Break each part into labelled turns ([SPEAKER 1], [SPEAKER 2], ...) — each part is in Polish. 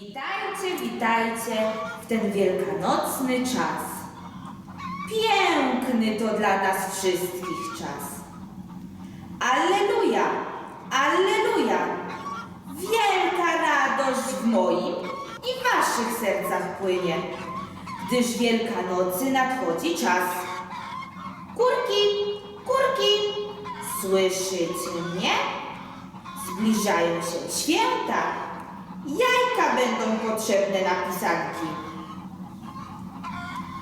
[SPEAKER 1] Witajcie, witajcie w ten wielkanocny czas. Piękny to dla nas wszystkich czas. Alleluja, alleluja. Wielka radość w moim i waszych sercach płynie, gdyż Wielkanocy nadchodzi czas. Kurki, kurki, słyszycie mnie? Zbliżają się święta. Jajka będą potrzebne na pisanki.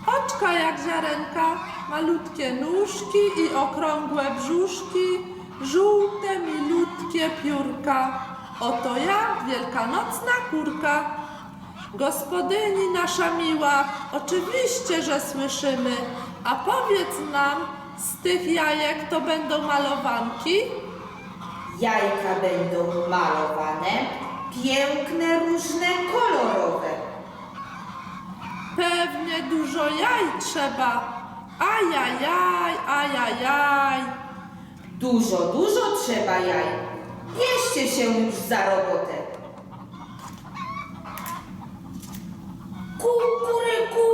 [SPEAKER 2] Oczka jak ziarenka, malutkie nóżki i okrągłe brzuszki, żółte, milutkie piórka. Oto ja, wielkanocna kurka. Gospodyni nasza miła, oczywiście, że słyszymy. A powiedz nam, z tych jajek to będą malowanki?
[SPEAKER 1] Jajka będą malowane, piękne, różne, kolorowe.
[SPEAKER 2] Pewnie dużo jaj trzeba. Ajajaj, ajajaj.
[SPEAKER 1] Dużo, dużo trzeba jaj. Bierzcie się już za robotę. Kukuryku,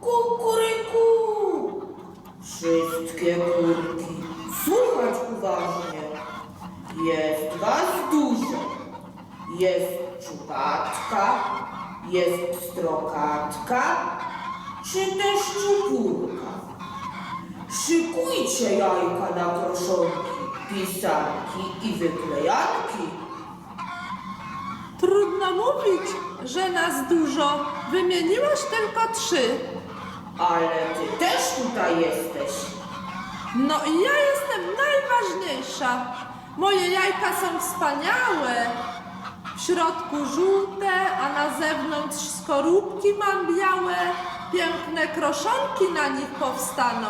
[SPEAKER 1] kukuryku. Wszystkie kurki, słuchać uważnie. Jest was. Jest czupaczka, jest strokaczka, czy też czupurka. Szykujcie jajka na kroszonki, pisanki i wyklejanki.
[SPEAKER 2] Trudno mówić, że nas dużo. Wymieniłaś tylko trzy.
[SPEAKER 1] Ale ty też tutaj jesteś.
[SPEAKER 2] No i ja jestem najważniejsza. Moje jajka są wspaniałe. W środku żółte, a na zewnątrz skorupki mam białe. Piękne kroszonki na nich powstaną.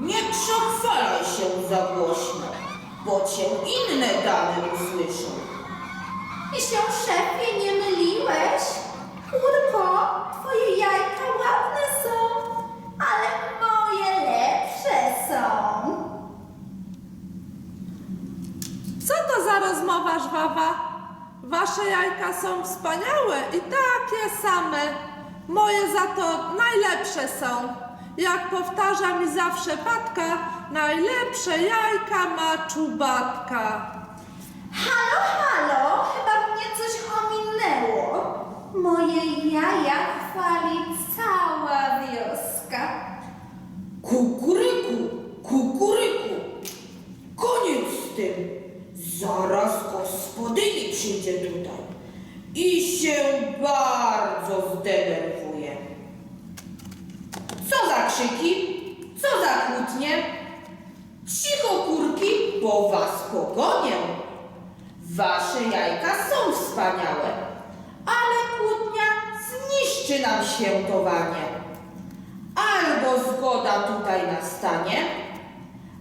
[SPEAKER 1] Nie przechwalaj się za głośno, bo cię inne damy usłyszą.
[SPEAKER 3] I się szefie nie myliłeś? Kurko, twoje jajka ładne są, ale moje lepsze są.
[SPEAKER 2] Co to za rozmowa żwawa? Wasze jajka są wspaniałe i takie same. Moje za to najlepsze są. Jak powtarza mi zawsze Patka, najlepsze jajka ma czubatka.
[SPEAKER 3] Halo, halo, chyba mnie coś ominęło. Moje jaja chwali cała wioska.
[SPEAKER 1] Kukuryku, kukuryku. Koniec z tym. Zaraz gospodyni przyjdzie tutaj i się bardzo zdenerwuje. Co za krzyki? Co za kłótnie? Cicho kurki, bo was pogonię. Wasze jajka są wspaniałe, ale kłótnia zniszczy nam świętowanie. Albo zgoda tutaj nastanie,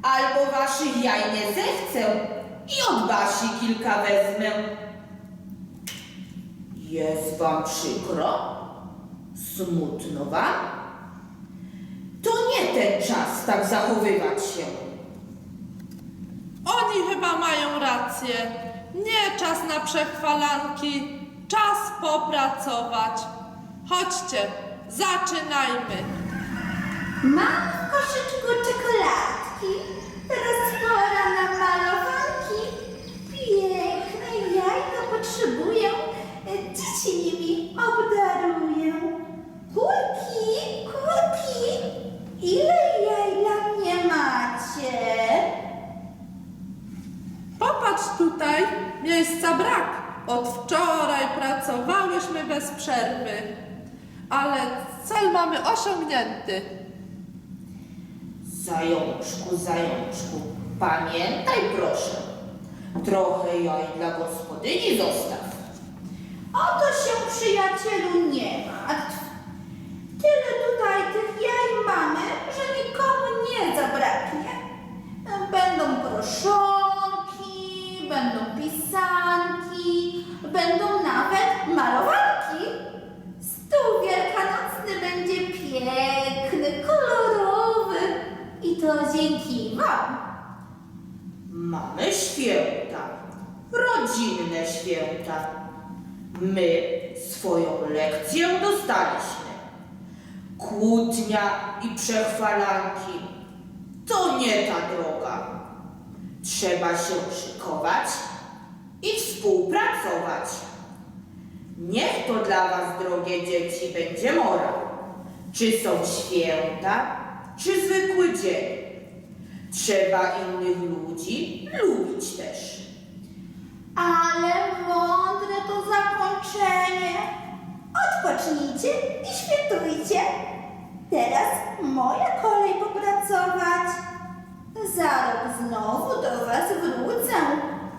[SPEAKER 1] albo waszych jaj nie zechcę i od Basi kilka wezmę. Jest wam przykro? Smutno wam? To nie ten czas tak zachowywać się.
[SPEAKER 2] Oni chyba mają rację. Nie czas na przechwalanki, czas popracować. Chodźcie, zaczynajmy.
[SPEAKER 3] Mam w koszyczku czekoladki. Teraz pora na malowanki. Piękne jajka potrzebuję. e, Dzieci nimi obdaruję. Kurki, kurki, ile jaj dla mnie macie?
[SPEAKER 2] Popatrz tutaj, miejsca brak. Od wczoraj pracowałyśmy bez przerwy, ale cel mamy osiągnięty.
[SPEAKER 1] Zajączku, zajączku, pamiętaj proszę, trochę jaj dla gospodyni zostaw.
[SPEAKER 3] Oto się przyjacielu nie martw. Tyle tutaj tych jaj mamy, że nikomu nie zabraknie. Będą proszonki, będą pisanki, będą nawet malowanki. Stół wielkanocny będzie piękny, kolorowy i to dzięki Wam.
[SPEAKER 1] Mamy święta, rodzinne święta. My swoją lekcję dostaliśmy. Kłótnia i przechwalanki to nie ta droga. Trzeba się szykować i współpracować. Niech to dla was, drogie dzieci, będzie morał. Czy są święta, czy zwykły dzień. Trzeba innych ludzi lubić też.
[SPEAKER 3] Ale mądre to zakończenie. Odpocznijcie i świętujcie. Teraz moja kolej popracować. Za rok znowu do was wrócę,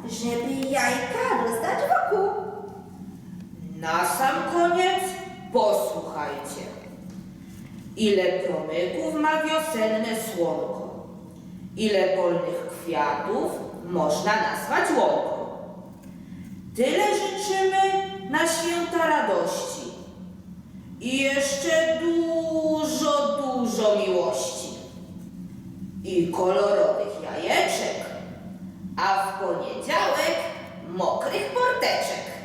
[SPEAKER 3] żeby jajka rozdać wokół.
[SPEAKER 1] Na sam koniec posłuchajcie. Ile promyków ma wiosenne słonko? Ile polnych kwiatów można nazwać łąką? Tyle życzymy na święta radości. I jeszcze dużo, dużo miłości. I kolorowych jajeczek. A w poniedziałek mokrych porteczek.